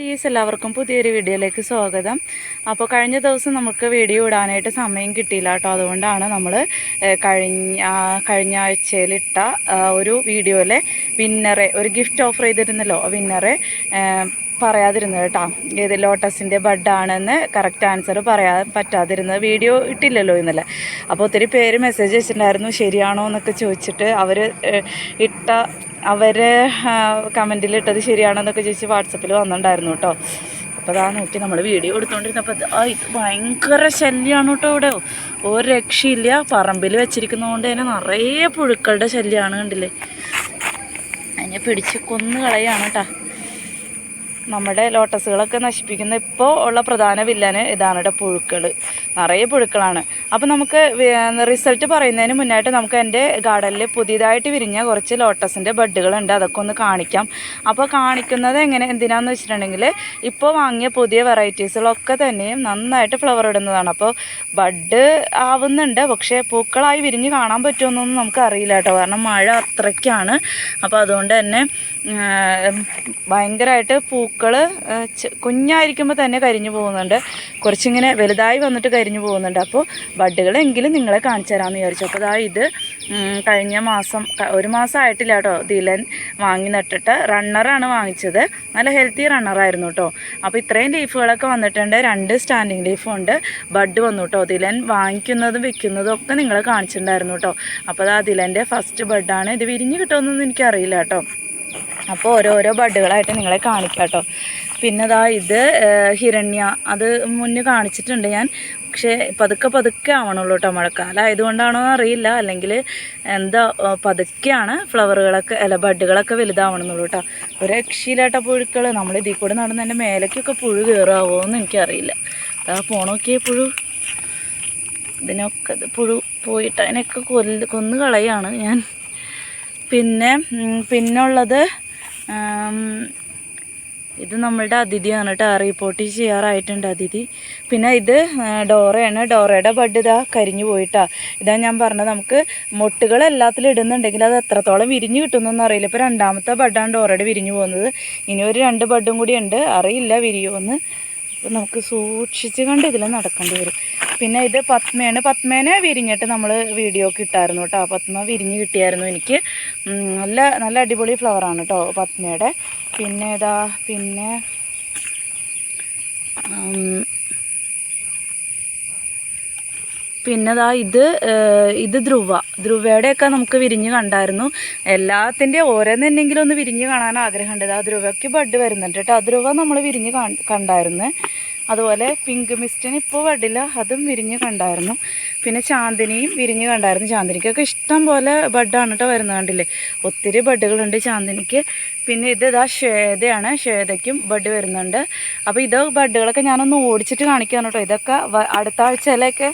ഡീസ് എല്ലാവർക്കും പുതിയൊരു വീഡിയോയിലേക്ക് സ്വാഗതം. അപ്പോൾ കഴിഞ്ഞ ദിവസം നമുക്ക് വീഡിയോ ഇടാനായിട്ട് സമയം കിട്ടിയില്ല കേട്ടോ. അതുകൊണ്ടാണ് നമ്മൾ കഴിഞ്ഞ കഴിഞ്ഞ ആഴ്ചയിലിട്ട ഒരു വീഡിയോയിലെ വിന്നറെ ഒരു ഗിഫ്റ്റ് ഓഫർ ചെയ്തിരുന്നല്ലോ വിന്നറെ പറയാതിരുന്നത് കേട്ടോ. ഏത് ലോട്ടസിന്റെ ബഡാണെന്ന് കറക്റ്റ് ആൻസർ പറയാൻ പറ്റാതിരുന്നത് വീഡിയോ ഇട്ടില്ലല്ലോ ഇന്നലെ. അപ്പോൾ ഒത്തിരി പേര് മെസ്സേജ് വെച്ചിട്ടുണ്ടായിരുന്നു ശരിയാണോ എന്നൊക്കെ ചോദിച്ചിട്ട് അവർ ഇട്ട അവർ കമന്റിലിട്ടത് ശരിയാണെന്നൊക്കെ ചോദിച്ച് വാട്സപ്പിൽ വന്നിട്ടുണ്ടായിരുന്നു കേട്ടോ. അപ്പോൾ അതാ നോക്കി നമ്മൾ വീഡിയോ എടുത്തുകൊണ്ടിരുന്നപ്പോൾ ഇത് ഭയങ്കര ശല്യമാണ് കേട്ടോ ഇവിടെ. ഒരു രക്ഷയില്ല. പറമ്പിൽ വെച്ചിരിക്കുന്നതുകൊണ്ട് തന്നെ നിറയെ പുഴുക്കളുടെ ശല്യമാണ് കണ്ടില്ലേ. അതിനെ പിടിച്ച് കൊന്നു കളയാണ് കേട്ടോ. നമ്മുടെ ലോട്ടസുകളൊക്കെ നശിപ്പിക്കുന്ന ഇപ്പോൾ ഉള്ള പ്രധാന വില്ലന് ഇതാണ് ഇവിടെ പുഴുക്കൾ നിറയെ പുഴുക്കളാണ്. അപ്പോൾ നമുക്ക് റിസൾട്ട് പറയുന്നതിന് മുന്നായിട്ട് നമുക്ക് എന്റെ ഗാർഡനിൽ പുതിയതായിട്ട് വിരിഞ്ഞ കുറച്ച് ലോട്ടസിന്റെ ബഡ്ഡുകളുണ്ട്. അതൊക്കെ ഒന്ന് കാണിക്കാം. അപ്പോൾ കാണിക്കുന്നത് എങ്ങനെ എന്തിനാന്ന് വെച്ചിട്ടുണ്ടെങ്കിൽ ഇപ്പോൾ വാങ്ങിയ പുതിയ വെറൈറ്റീസുകളൊക്കെ തന്നെയും നന്നായിട്ട് ഫ്ലവർ ഇടുന്നതാണ്. അപ്പോൾ ബഡ് ആവുന്നുണ്ട്. പക്ഷേ പൂക്കളായി വിരിഞ്ഞ് കാണാൻ പറ്റുമെന്നൊന്നും നമുക്ക് അറിയില്ല കേട്ടോ. കാരണം മഴ അത്രയ്ക്കാണ്. അപ്പോൾ അതുകൊണ്ട് തന്നെ ഭയങ്കരമായിട്ട് പൂക്കൾ കുഞ്ഞായിരിക്കുമ്പോൾ തന്നെ കരിഞ്ഞു പോകുന്നുണ്ട്. കുറച്ചിങ്ങനെ വലുതായി വന്നിട്ട് കരിഞ്ഞു പോകുന്നുണ്ട്. അപ്പോൾ ബഡ്ഡുകളെങ്കിലും നിങ്ങളെ കാണിച്ചു തരാമെന്ന് വിചാരിച്ചു. അപ്പോൾ അതാ ഇത് കഴിഞ്ഞ മാസം ഒരു മാസം ആയിട്ടില്ല കേട്ടോ. ദിലൻ വാങ്ങി നട്ടിട്ട് റണ്ണറാണ് വാങ്ങിച്ചത്. നല്ല ഹെൽത്തി റണ്ണറായിരുന്നു കേട്ടോ. അപ്പോൾ ഇത്രയും ലീഫുകളൊക്കെ വന്നിട്ടുണ്ട്. രണ്ട് സ്റ്റാൻഡിങ് ലീഫും ഉണ്ട്. ബഡ് വന്നു കേട്ടോ. ദിലൻ വാങ്ങിക്കുന്നതും വിൽക്കുന്നതും ഒക്കെ നിങ്ങളെ കാണിച്ചിട്ടുണ്ടായിരുന്നു കേട്ടോ. അപ്പോൾ അത് ആ ദിലന്റെ ഫസ്റ്റ് ബഡാണ്. ഇത് വിരിഞ്ഞ് കിട്ടുമെന്നൊന്നും എനിക്കറിയില്ല കേട്ടോ. അപ്പോൾ ഓരോരോ ബഡുകളായിട്ട് നിങ്ങളെ കാണിക്കാം കേട്ടോ പിന്നെ ദാ ഇത് ഹിരണ്യ. അത് മുന്നേ കാണിച്ചിട്ടുണ്ട് ഞാൻ. പക്ഷേ പതുക്കെ പതുക്കെ ആവണുള്ളൂ കേട്ടോ മഴക്കാലം. ആയതുകൊണ്ടാണോ അറിയില്ല. അല്ലെങ്കിൽ എന്താ പതുക്കെയാണ് ഫ്ലവറുകളൊക്കെ അല്ല ബഡുകളൊക്കെ വലുതാവണമെന്നുള്ളൂ കേട്ടോ ഒരു രക്ഷയില്ലാട്ട പുഴുക്കൾ നമ്മൾ ഇതിൽ കൂടെ നടന്ന് എന്റെ മേലേക്കൊക്കെ പുഴു കയറാവോ എന്ന് എനിക്കറിയില്ല. അതാ പോണോക്കിയ പുഴു. ഇതിനൊക്കെ പുഴു പോയിട്ട് അതിനൊക്കെ കൊല്ല് കൊന്നു കളയാണ് ഞാൻ. പിന്നെ പിന്നുള്ളത് ഇത് നമ്മളുടെ അതിഥിയാണ് കേട്ടോ റിപ്പോർട്ട് ചെയ്യാറായിട്ടുണ്ട് അതിഥി. പിന്നെ ഇത് ഡോറയാണ്. ഡോറയുടെ ബഡ് ഇതാ കരിഞ്ഞു പോയിട്ടാ. ഇതാ ഞാൻ പറഞ്ഞത് നമുക്ക് മുട്ടുകൾ എല്ലാത്തിലും ഇടുന്നുണ്ടെങ്കിൽ അത് എത്രത്തോളം വിരിഞ്ഞ് കിട്ടുന്നൊന്നും അറിയില്ല. ഇപ്പോൾ രണ്ടാമത്തെ ബഡാണ് ഡോറയുടെ വിരിഞ്ഞു പോകുന്നത്. ഇനി ഒരു രണ്ട് ബഡും കൂടി ഉണ്ട്. അറിയില്ല വിരിയുമെന്ന് അപ്പോൾ നമുക്ക് സൂക്ഷിച്ച് കണ്ട് ഇതിൽ നടക്കേണ്ടി വരും. പിന്നെ ഇത് പത്മയാണ്. പത്മേനെ വിരിഞ്ഞിട്ട് നമ്മൾ വീഡിയോ കിട്ടായിരുന്നു കേട്ടോ. പത്മ വിരിഞ്ഞ് കിട്ടിയായിരുന്നു എനിക്ക്. നല്ല നല്ല അടിപൊളി ഫ്ലവറാണ് കേട്ടോ പത്മയുടെ. പിന്നെ ഇതാ പിന്നെ പിന്നെ ഇത് ഇത് ധ്രുവ. ധ്രുവയുടെയൊക്കെ നമുക്ക് വിരിഞ്ഞ് കണ്ടായിരുന്നു. എല്ലാത്തിന്റെ ഓരോന്നെന്നെങ്കിലും ഒന്ന് വിരിഞ്ഞ് കാണാൻ ആഗ്രഹമുണ്ട്. ആ ധ്രുവയ്ക്ക് ബഡ് വരുന്നുണ്ട് കേട്ടോ. ആ ധ്രുവ നമ്മൾ വിരിഞ്ഞ് കണ്ടായിരുന്നു. അതുപോലെ പിങ്ക് മിസ്റ്റിന് ഇപ്പോൾ ബഡില്ല. അതും വിരിഞ്ഞ് കണ്ടായിരുന്നു. പിന്നെ ചാന്ദിനിയും വിരിഞ്ഞ് കണ്ടായിരുന്നു. ചാന്ദിനിക്കൊക്കെ ഇഷ്ടം പോലെ ബഡാണ് കേട്ടോ വരുന്നത് കണ്ടില്ലേ? ഒത്തിരി ബഡുകളുണ്ട് ചാന്ദിനിക്ക്. പിന്നെ ഇത് ഇതാ ശ്വേതയാണ്. ശ്വേതയ്ക്കും ബഡ് വരുന്നുണ്ട്. അപ്പോൾ ഇത് ബഡുകളൊക്കെ ഞാനൊന്ന് ഓടിച്ചിട്ട് കാണിക്കാണ് കേട്ടോ. ഇതൊക്കെ അടുത്ത ആഴ്ചയിലൊക്കെ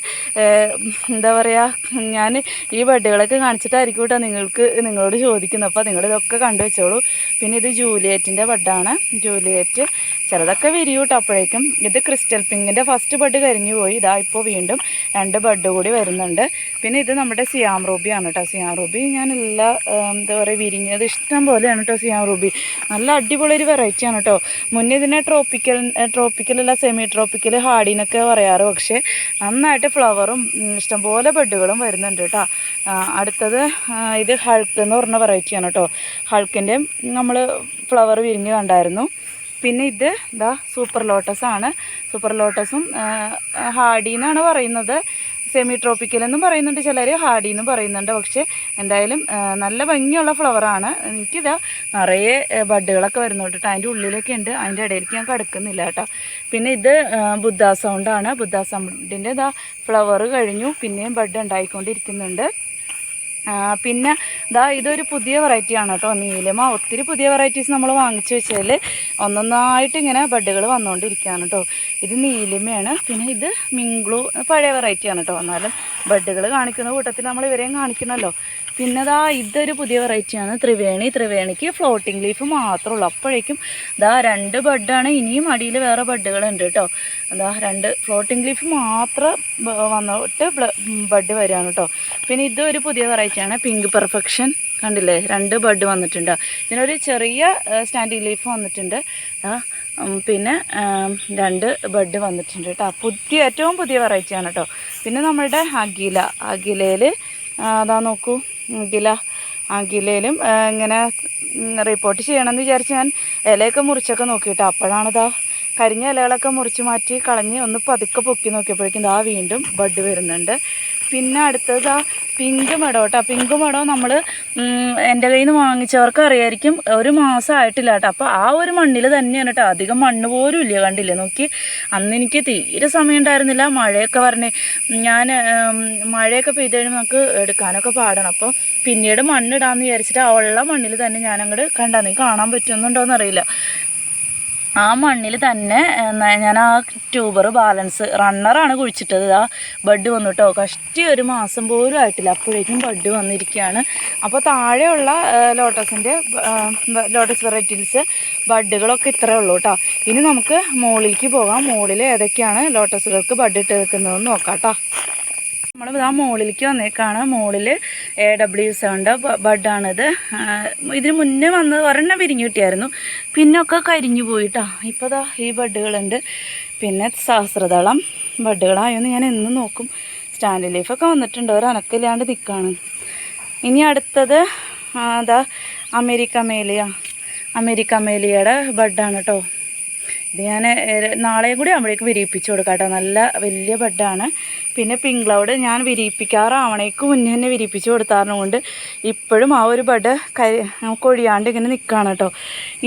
എന്താ പറയുക ഞാൻ ഈ ബഡുകളൊക്കെ കാണിച്ചിട്ടായിരിക്കും കേട്ടോ നിങ്ങൾക്ക് നിങ്ങളോട് ചോദിക്കുന്നത്. അപ്പോൾ നിങ്ങൾ ഇതൊക്കെ കണ്ടു വെച്ചോളൂ. പിന്നെ ഇത് ജൂലിയറ്റിന്റെ ബഡാണ്. ജൂലിയറ്റ് ചിലതൊക്കെ വിരിയൂട്ടോ അപ്പോഴേക്കും. ഇത് ക്രിസ്റ്റൽ പിങ്കിന്റെ ഫസ്റ്റ് ബഡ് കരിഞ്ഞു പോയി. ഇതാ ഇപ്പോൾ വീണ്ടും രണ്ട് ബഡ് കൂടി വരുന്നുണ്ട്. പിന്നെ ഇത് നമ്മുടെ സിയാം റൂബിയാണ് കേട്ടോ. സിയാം റൂബി ഞാൻ എല്ലാ എന്താ പറയുക വിരിഞ്ഞത് ഇഷ്ടം പോലെയാണ് കേട്ടോ സിയാം റൂബി നല്ല അടിപൊളി ഒരു വെറൈറ്റിയാണ് കേട്ടോ മുന്നേ ഇതിനെ ട്രോപ്പിക്കൽ ട്രോപ്പിക്കൽ അല്ല സെമി ട്രോപ്പിക്കൽ ഹാഡിന്നൊക്കെ പറയാറ്. പക്ഷേ നന്നായിട്ട് ഫ്ലവറും ഇഷ്ടംപോലെ ബെഡുകളും വരുന്നുണ്ട് കേട്ടോ അടുത്തത് ഇത് ഹൾക്ക് എന്ന് പറഞ്ഞ വെറൈറ്റിയാണ് കേട്ടോ ഹൾക്കിന്റെ നമ്മൾ ഫ്ലവർ വിരിഞ്ഞ് കണ്ടായിരുന്നു. പിന്നെ ഇത് ഇതാ സൂപ്പർ ലോട്ടസ് ആണ്. സൂപ്പർ ലോട്ടസും ഹാഡി എന്നാണ് പറയുന്നത്. സെമി ട്രോപ്പിക്കൽ എന്നും പറയുന്നുണ്ട്. ചിലർ ഹാഡി എന്നും പറയുന്നുണ്ട്. പക്ഷേ എന്തായാലും നല്ല ഭംഗിയുള്ള ഫ്ലവറാണ് എനിക്കിതാ നിറയെ ബഡുകളൊക്കെ വരുന്നുണ്ട് കേട്ടോ. അതിന്റെ ഉള്ളിലൊക്കെ ഉണ്ട്. അതിന്റെ ഇടയിലേക്ക് ഞാൻ കിടക്കുന്നില്ല കേട്ടോ. പിന്നെ ഇത് ബുദ്ധ സൗണ്ടാണ് ബുദ്ധ സൗണ്ടിന്റെ ഇതാ ഫ്ലവർ കഴിഞ്ഞു. പിന്നെയും ബഡ് ഉണ്ടായിക്കൊണ്ടിരിക്കുന്നുണ്ട്. പിന്നെ ഇതാ ഇതൊരു പുതിയ വെറൈറ്റിയാണ് കേട്ടോ. നീലമ. ഒത്തിരി പുതിയ വെറൈറ്റീസ് നമ്മൾ വാങ്ങിച്ചു വെച്ചാൽ ഒന്നൊന്നായിട്ട് ഇങ്ങനെ ബഡുകൾ വന്നുകൊണ്ടിരിക്കുകയാണ് കേട്ടോ. ഇത് നീലിമയാണ്. പിന്നെ ഇത് മിങ്ക്ലു പഴയ വെറൈറ്റിയാണ് കേട്ടോ എന്നാലും ബഡുകൾ കാണിക്കുന്ന കൂട്ടത്തിൽ നമ്മൾ ഇവരെയും കാണിക്കണമല്ലോ പിന്നെ ദാ ഇതൊരു പുതിയ വെറൈറ്റിയാണ് ത്രിവേണി. ത്രിവേണിക്ക് ഫ്ലോട്ടിംഗ് ലീഫ് മാത്രമേ ഉള്ളൂ അപ്പോഴേക്കും ദാ രണ്ട് ബഡാണ് ഇനിയും അടിയിൽ വേറെ ബഡുകളുണ്ട് കേട്ടോ ദാ രണ്ട് ഫ്ലോട്ടിംഗ് ലീഫ് മാത്രം വന്നിട്ട് ബഡ് വരികയാണ് കേട്ടോ പിന്നെ ഇതൊരു പുതിയ വെറൈറ്റിയാണ് പിങ്ക് പെർഫെക്ഷൻ കണ്ടില്ലേ? രണ്ട് ബഡ് വന്നിട്ടുണ്ട്. ഇതിനൊരു ചെറിയ സ്റ്റാൻഡിങ് ലീഫ് വന്നിട്ടുണ്ട്. പിന്നെ രണ്ട് ബെഡ് വന്നിട്ടുണ്ട് കേട്ടോ പുതിയ ഏറ്റവും പുതിയ വെറൈറ്റിയാണ് കേട്ടോ പിന്നെ നമ്മളുടെ അഖില. അഖിലയിൽ അതാ നോക്കൂ. അഖില അഖിലയിലും ഇങ്ങനെ റിപ്പോർട്ട് ചെയ്യണമെന്ന് വിചാരിച്ച് ഞാൻ ഇലയൊക്കെ മുറിച്ചൊക്കെ നോക്കിയിട്ട് അപ്പോഴാണിതാ കരിഞ്ഞ ഇലകളൊക്കെ മുറിച്ച് മാറ്റി കളഞ്ഞ് ഒന്ന് പതുക്കെ പൊക്കി നോക്കിയപ്പോഴേക്കും ഇതാ വീണ്ടും ബഡ് വരുന്നുണ്ട്. പിന്നെ അടുത്തത് ആ പിങ്ക് മെടോ കേട്ടോ. പിങ്ക് മെടോ നമ്മൾ എന്റെ കയ്യിൽ നിന്ന് വാങ്ങിച്ചവർക്ക് അറിയായിരിക്കും ഒരു മാസം ആയിട്ടില്ല കേട്ടോ. അപ്പോൾ ആ ഒരു മണ്ണിൽ തന്നെയാണ് കേട്ടോ. അധികം മണ്ണ് പോലും ഇല്ല കണ്ടില്ല? നോക്കി അന്ന് എനിക്ക് തീരെ സമയം ഉണ്ടായിരുന്നില്ല മഴയൊക്കെ വരണേ ഞാൻ മഴയൊക്കെ പെയ്ത് കഴിയുമ്പോൾ നമുക്ക് എടുക്കാനൊക്കെ പാടണം. അപ്പോൾ പിന്നീട് മണ്ണിടാമെന്ന് വിചാരിച്ചിട്ട് ആ ഉള്ള മണ്ണിൽ തന്നെ ഞാൻ അങ്ങോട്ട് കണ്ടാ നീ കാണാൻ പറ്റുന്നുണ്ടോയെന്ന് അറിയില്ല. ആ മണ്ണിൽ തന്നെ ഞാൻ ആ ട്യൂബർ ബാലൻസ് റണ്ണറാണ് കുഴിച്ചിട്ടത്. ആ ബഡ് വന്നു കേട്ടോ കഷ്ടി ഒരു മാസം പോലും ആയിട്ടില്ല. അപ്പോഴേക്കും ബഡ് വന്നിരിക്കുകയാണ്. അപ്പോൾ താഴെയുള്ള ലോട്ടസിന്റെ ലോട്ടസ് വെറൈറ്റീസ് ബഡുകളൊക്കെ ഇത്രേ ഉള്ളൂ കേട്ടോ ഇനി നമുക്ക് മുകളിലേക്ക് പോകാം. മുകളിൽ ഏതൊക്കെയാണ് ലോട്ടസുകൾക്ക് ബഡ് ഇട്ട് നിൽക്കുന്നതെന്ന് നോക്കാം കേട്ടോ നമ്മൾ ആ മുകളിലേക്ക് വന്നേക്കാണ്. മുകളിൽ എ ഡബ്ല്യു സെവന്റെ ബഡാണിത്. ഇതിന് മുന്നേ വന്ന് ഒരെണ്ണം പിരിഞ്ഞു കിട്ടിയായിരുന്നു. പിന്നെ ഒക്കെ കരിഞ്ഞു പോയിട്ടാ. ഇപ്പോൾ ദാ ഈ ബഡുകളുണ്ട്. പിന്നെ സഹസ്രതളം ബഡുകളായൊന്ന് ഞാൻ എന്നും നോക്കും. സ്റ്റാൻഡ് ലീഫൊക്കെ വന്നിട്ടുണ്ട്. ഒരു അനക്കില്ലാണ്ട് നിൽക്കുകയാണ് ഇനി അടുത്തത് അതാ അമേരിക്ക മേലിയ അമേരിക്ക മേലിയയുടെ ബഡാണ് കേട്ടോ ഇത് ഞാൻ നാളെയും കൂടി ആകുമ്പോഴേക്ക് വിരിയിപ്പിച്ച് കൊടുക്കാം കേട്ടോ. നല്ല വലിയ ബെഡാണ്. പിന്നെ പിങ്ക് ക്ലൗഡ് ഞാൻ വിരിയിപ്പിക്കാറാവണേക്ക് മുന്നേ തന്നെ വിരിയിപ്പിച്ച് കൊണ്ട് ഇപ്പോഴും ആ ഒരു ബഡ് കരി കൊഴിയാണ്ട് ഇങ്ങനെ നിൽക്കുകയാണ് കേട്ടോ.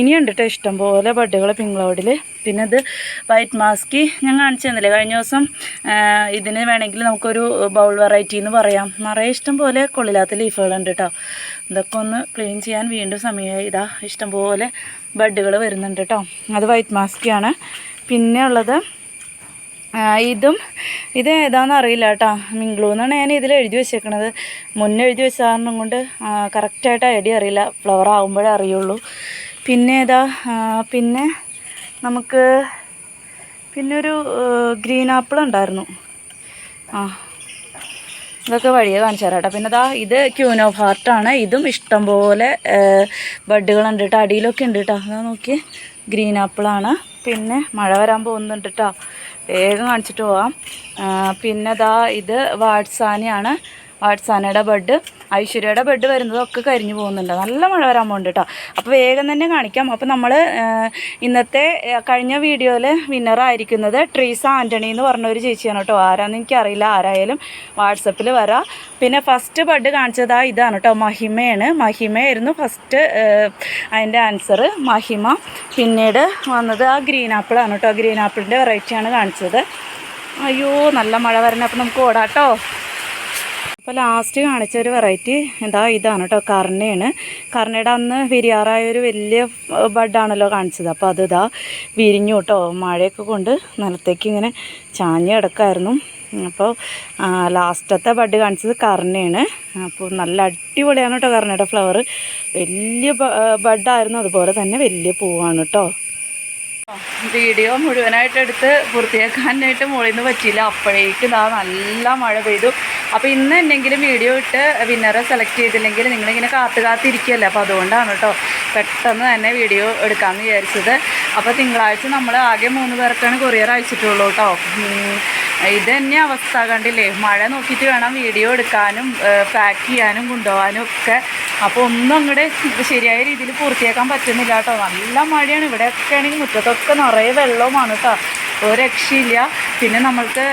ഇനിയുണ്ട് കേട്ടോ ഇഷ്ടംപോലെ ബഡുകൾ പിങ്ക് ക്ലൗഡിൽ പിന്നെ ഇത് വൈറ്റ് മാസ്കി ഞാൻ കാണിച്ചു തന്നില്ലേ? കഴിഞ്ഞ ദിവസം ഇതിന് വേണമെങ്കിൽ നമുക്കൊരു ബൗൾ വെറൈറ്റി എന്ന് പറയാം. നിറയെ ഇഷ്ടം പോലെ കൊള്ളില്ലാത്ത ലീഫുകളുണ്ട് കേട്ടോ. ഇതൊക്കെ ഒന്ന് ക്ലീൻ ചെയ്യാൻ വീണ്ടും സമയമായി. ഇതാ ഇഷ്ടംപോലെ ബഡുകൾ വരുന്നുണ്ട് കേട്ടോ അത് വൈറ്റ് മാസ്കിയാണ്. പിന്നെ ഉള്ളത് ഇതും ഇത് ഏതാണെന്ന് അറിയില്ല കേട്ടോ മിംഗ്ലൂ എന്നാണ് ഞാൻ ഇതിൽ എഴുതി വെച്ചേക്കണത്. മുന്നേ എഴുതി വെച്ച കാരണം കൊണ്ട് കറക്റ്റായിട്ട് ഐഡിയ അറിയില്ല. ഫ്ലവർ ആകുമ്പോഴേ അറിയുള്ളൂ. പിന്നെ ഏതാ പിന്നെ നമുക്ക് പിന്നെ ഒരു ഗ്രീൻ ആപ്പിൾ ഉണ്ടായിരുന്നു. ആ ഇതൊക്കെ വഴിയെ കാണിച്ചു തരാം കേട്ടോ. പിന്നെ ദാ ഇത് ക്യൂനോ ഹാർട്ടാണ് ഇതും ഇഷ്ടംപോലെ ബഡുകളുണ്ട് കേട്ടോ. അടിയിലൊക്കെ ഉണ്ട് കേട്ടോ. അതാ നോക്കി ഗ്രീൻ ആപ്പിളാണ് പിന്നെ മഴ വരാൻ പോകുന്നുണ്ട് കേട്ടോ. വേഗം കാണിച്ചിട്ട് പോവാം. പിന്നെ ദാ ഇത് വാട്സാനയാണ്. വാട്സാനയുടെ ബഡ്. ഐശ്വര്യയുടെ ബെഡ് വരുന്നതൊക്കെ കരിഞ്ഞു പോകുന്നുണ്ട്. നല്ല മഴ വരാൻ പോകുന്നുണ്ട് കേട്ടോ അപ്പോൾ വേഗം തന്നെ കാണിക്കാം. അപ്പോൾ നമ്മൾ ഇന്നത്തെ കഴിഞ്ഞ വീഡിയോയിൽ വിന്നറായിരിക്കുന്നത് ട്രീസ ആന്റണി എന്ന് പറഞ്ഞ ഒരു ചേച്ചിയാണ് കേട്ടോ ആരാന്ന് എനിക്കറിയില്ല. ആരായാലും വാട്സപ്പിൽ വരാം. പിന്നെ ഫസ്റ്റ് ബഡ് കാണിച്ചതാ ഇതാണ് കേട്ടോ മഹിമയാണ്. മഹിമയായിരുന്നു ഫസ്റ്റ് അതിന്റെ ആൻസർ മഹിമ. പിന്നീട് വന്നത് ആ ഗ്രീൻ ആപ്പിളാണ് കേട്ടോ ഗ്രീൻ ആപ്പിളിന്റെ വെറൈറ്റിയാണ് കാണിച്ചത്. അയ്യോ നല്ല മഴ വരണം. അപ്പോൾ നമുക്ക് ഓടാട്ടോ അപ്പോൾ ലാസ്റ്റ് കാണിച്ച ഒരു വെറൈറ്റി എന്താ ഇതാണ് കേട്ടോ കർണയാണ്. കർണയുടെ അന്ന് വിരിയാറായ ഒരു വലിയ ബഡാണല്ലോ കാണിച്ചത്. അപ്പോൾ അത് ഇതാ വിരിഞ്ഞു കേട്ടോ മഴയൊക്കെ കൊണ്ട് നിലത്തേക്ക് ഇങ്ങനെ ചാഞ്ഞ് കിടക്കായിരുന്നു. അപ്പോൾ ലാസ്റ്റത്തെ ബഡ് കാണിച്ചത് കർണയാണ്. അപ്പോൾ നല്ല അടിപൊളിയാണ് കേട്ടോ കർണയുടെ ഫ്ലവർ വലിയ ബഡായിരുന്നു. അതുപോലെ തന്നെ വലിയ പൂവാണ് കേട്ടോ വീഡിയോ മുഴുവനായിട്ട് എടുത്ത് പൂർത്തിയാക്കാനായിട്ട് മുകളിൽ നിന്ന് പറ്റിയില്ല. അപ്പോഴേക്ക് ഇതാ നല്ല മഴ പെയ്തു. അപ്പോൾ ഇന്ന് എന്തെങ്കിലും വീഡിയോ ഇട്ട് വിന്നറെ സെലക്ട് ചെയ്തില്ലെങ്കിൽ നിങ്ങളിങ്ങനെ കാത്തു കാത്തിരിക്കുകയല്ലേ അപ്പോൾ അതുകൊണ്ടാണ് കേട്ടോ പെട്ടെന്ന് തന്നെ വീഡിയോ എടുക്കാമെന്ന് വിചാരിച്ചത്. അപ്പോൾ തിങ്കളാഴ്ച നമ്മൾ ആകെ മൂന്ന് പേർക്കാണ് കൊറിയർ അയച്ചിട്ടുള്ളൂ കേട്ടോ. ഇത് തന്നെ അവസ്ഥ കണ്ടില്ലേ? മഴ നോക്കിയിട്ട് വേണം വീഡിയോ എടുക്കാനും പാക്ക് ചെയ്യാനും കൊണ്ടുപോകാനും ഒക്കെ. അപ്പോൾ ഒന്നും അങ്ങോട്ട് ശരിയായ രീതിയിൽ പൂർത്തിയാക്കാൻ പറ്റുന്നില്ല കേട്ടോ. നല്ല മഴയാണ്. ഇവിടെയൊക്കെ ആണെങ്കിൽ മുറ്റത്തൊക്കെ നിറയെ വെള്ളവുമാണ് കേട്ടോ. ഒരു രക്ഷയില്ല പിന്നെ നമ്മൾക്ക്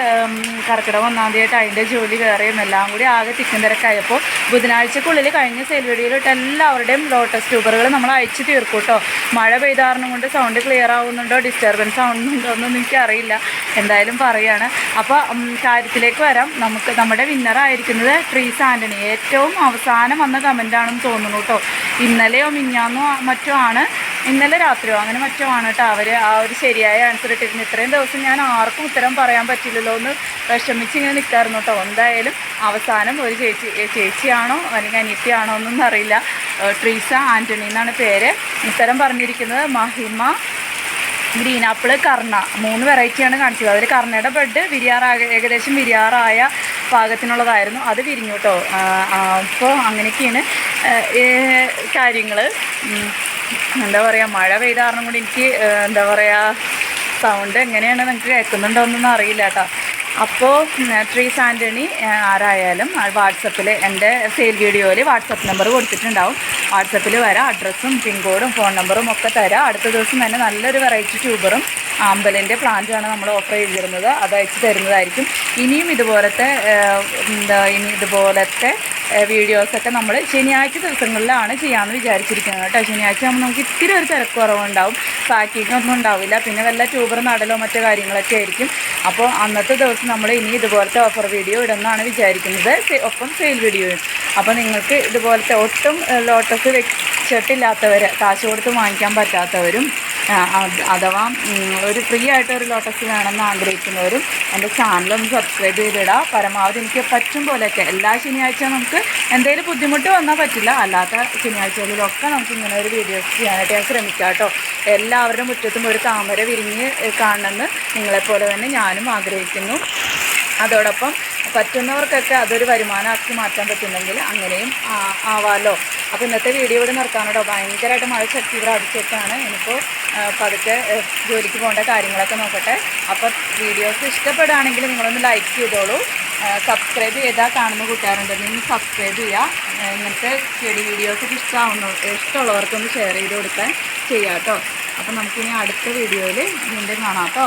കർക്കിടക ഒന്നാം തീയതി അതിന്റെ ജോലി കയറിയും എല്ലാം കൂടി ആകെ തിക്കും തിരക്കായപ്പോൾ ബുധനാഴ്ചക്കുള്ളിൽ കഴിഞ്ഞ സെയിൽ വീഡിയോയിലിട്ട് എല്ലാവരുടെയും ലോട്ടസ് ട്യൂബറുകൾ നമ്മൾ അയച്ചു തീർക്കും കേട്ടോ മഴ പെയ്താറിനും കൊണ്ട് സൗണ്ട് ക്ലിയർ ആവുന്നുണ്ടോ? ഡിസ്റ്റർബൻസ് ആവുന്നുണ്ടോ എന്നൊന്നും എനിക്കറിയില്ല. എന്തായാലും പറയാണ്. അപ്പോൾ കാര്യത്തിലേക്ക് വരാം. നമുക്ക് നമ്മുടെ വിന്നറായിരിക്കുന്നത് ട്രീസ് ആന്റണി ഏറ്റവും അവസാനം വന്ന കമന്റാണെന്ന് തോന്നുന്നു കേട്ടോ ഇന്നലെയോ മിഞ്ഞാന്നോ മറ്റോ ആണ്. ഇന്നലെ രാത്രിയോ? അങ്ങനെ മറ്റോ ആണ് കേട്ടോ അവർ ആ ഒരു ശരിയായ ആൻസർ ഇട്ടിരുന്നു. ഇത്രയും ദിവസം ഞാൻ ആർക്കും ഉത്തരം പറയാൻ പറ്റില്ലല്ലോ എന്ന് വിഷമിച്ച് ഇങ്ങനെ നിൽക്കായിരുന്നു കേട്ടോ എന്തായാലും അവസാനം ഒരു ചേച്ചി ചേച്ചിയാണോ അല്ലെങ്കിൽ അനിയത്തിയാണോ എന്നൊന്നും അറിയില്ല. ട്രീസ ആന്റണി എന്നാണ് പേര്. ഉത്തരം പറഞ്ഞിരിക്കുന്നത് മഹിമ ഗ്രീൻ ആപ്പിൾ കർണ. മൂന്ന് വെറൈറ്റിയാണ് കാണിച്ചത്. അതിൽ കർണയുടെ ബെഡ് വിരിയാറായ ഏകദേശം വിരിയാറായ പാകത്തിനുള്ളതായിരുന്നു. അത് വിരിഞ്ഞു കേട്ടോ അപ്പോൾ അങ്ങനെയൊക്കെയാണ് കാര്യങ്ങൾ എന്താ പറയുക മഴ പെയ്ത കാരണം കൂടി എനിക്ക് എന്താ പറയുക സൗണ്ട് എങ്ങനെയാണ് നിങ്ങൾക്ക് കേൾക്കുന്നുണ്ടോ എന്നൊന്നും അറിയില്ല കേട്ടോ. അപ്പോൾ ട്രീസ് ആന്റണി ആരായാലും വാട്സപ്പിൽ എന്റെ സെയിൽ വീഡിയോയിൽ വാട്സപ്പ് നമ്പർ കൊടുത്തിട്ടുണ്ടാവും. വാട്സപ്പിൽ വരാം അഡ്രസ്സും പിൻകോഡും ഫോൺ നമ്പറും ഒക്കെ തരാം. അടുത്ത ദിവസം തന്നെ നല്ലൊരു വെറൈറ്റി ട്യൂബറും ആമ്പലിന്റെ പ്ലാന്റാണ് നമ്മൾ ഓഫർ ചെയ്തിരുന്നത്. അത് അയച്ചു തരുന്നതായിരിക്കും. ഇനിയും ഇതുപോലത്തെ എന്താ ഇനി ഇതുപോലത്തെ വീഡിയോസൊക്കെ നമ്മൾ ശനിയാഴ്ച ദിവസങ്ങളിലാണ് ചെയ്യാമെന്ന് വിചാരിച്ചിരിക്കുന്നത് കേട്ടോ. ശനിയാഴ്ച ആകുമ്പോൾ നമുക്ക് ഇത്തിരി ഒരു തിരക്കുറവുണ്ടാവും പാക്കിംഗ് ഒന്നും ഉണ്ടാവില്ല. പിന്നെ വല്ല ട്യൂബർ നടലോ മറ്റു കാര്യങ്ങളൊക്കെ ആയിരിക്കും. അപ്പോൾ അന്നത്തെ ദിവസം നമ്മൾ ഇനി ഇതുപോലത്തെ ഓഫർ വീഡിയോ ഇടുന്നതാണ് വിചാരിക്കുന്നത്. ഒപ്പം സെയിൽ വീഡിയോയും അപ്പോൾ നിങ്ങൾക്ക് ഇതുപോലത്തെ ഒട്ടും ലോട്ടസ് വെച്ചിട്ടില്ലാത്തവർ കാശ് കൊടുത്ത് വാങ്ങിക്കാൻ പറ്റാത്തവരും അഥവാ ഒരു ഫ്രീ ആയിട്ട് ഒരു ലോട്ടസ് വേണമെന്ന് ആഗ്രഹിക്കുന്നവരും എന്റെ ചാനലൊന്ന് സബ്സ്ക്രൈബ് ചെയ്തിടുക പരമാവധി എനിക്ക് പറ്റും പോലെയൊക്കെ. എല്ലാ ശനിയാഴ്ച നമുക്ക് എന്തെങ്കിലും ബുദ്ധിമുട്ട് വന്നാൽ പറ്റില്ല. അല്ലാത്ത ശനിയാഴ്ചകളിലൊക്കെ നമുക്ക് ഇങ്ങനെ ഒരു വീഡിയോസ് ചെയ്യാനായിട്ട് ഞാൻ ശ്രമിക്കാം കേട്ടോ. എല്ലാവരുടെ മുറ്റത്തും ഒരു താമര വിരിഞ്ഞ് കാണണമെന്ന് നിങ്ങളെപ്പോലെ തന്നെ ഞാനും ആഗ്രഹിക്കുന്നു. അതോടൊപ്പം പറ്റുന്നവർക്കൊക്കെ അതൊരു വരുമാനമാക്കി മാറ്റാൻ പറ്റുന്നെങ്കിൽ അങ്ങനെയും ആവാലോ. അപ്പോൾ ഇന്നത്തെ വീഡിയോ ഇവിടെ നിർത്താനോട്ടോ ഭയങ്കരമായിട്ട് മഴ ശക്തി ഇവിടെ അടിച്ചിട്ടാണ് ആ, പതുക്കെ ജോലിക്ക് പോകേണ്ട കാര്യങ്ങളൊക്കെ നോക്കട്ടെ. അപ്പോൾ വീഡിയോസ് ഇഷ്ടപ്പെടുകയാണെങ്കിൽ നിങ്ങളൊന്ന് ലൈക്ക് ചെയ്തോളൂ. സബ്സ്ക്രൈബ് ചെയ്താൽ കാണുന്ന കൂട്ടുകാരുണ്ടെങ്കിൽ സബ്സ്ക്രൈബ് ചെയ്യുക. ഇങ്ങനത്തെ ചെടി വീഡിയോസൊക്കെ ഇഷ്ടമാവുന്ന ഇഷ്ടമുള്ളവർക്കൊന്ന് ഷെയർ ചെയ്ത് കൊടുക്കാൻ ചെയ്യാം കേട്ടോ. അപ്പോൾ നമുക്കിനി അടുത്ത വീഡിയോയിൽ വീണ്ടും കാണാം കേട്ടോ.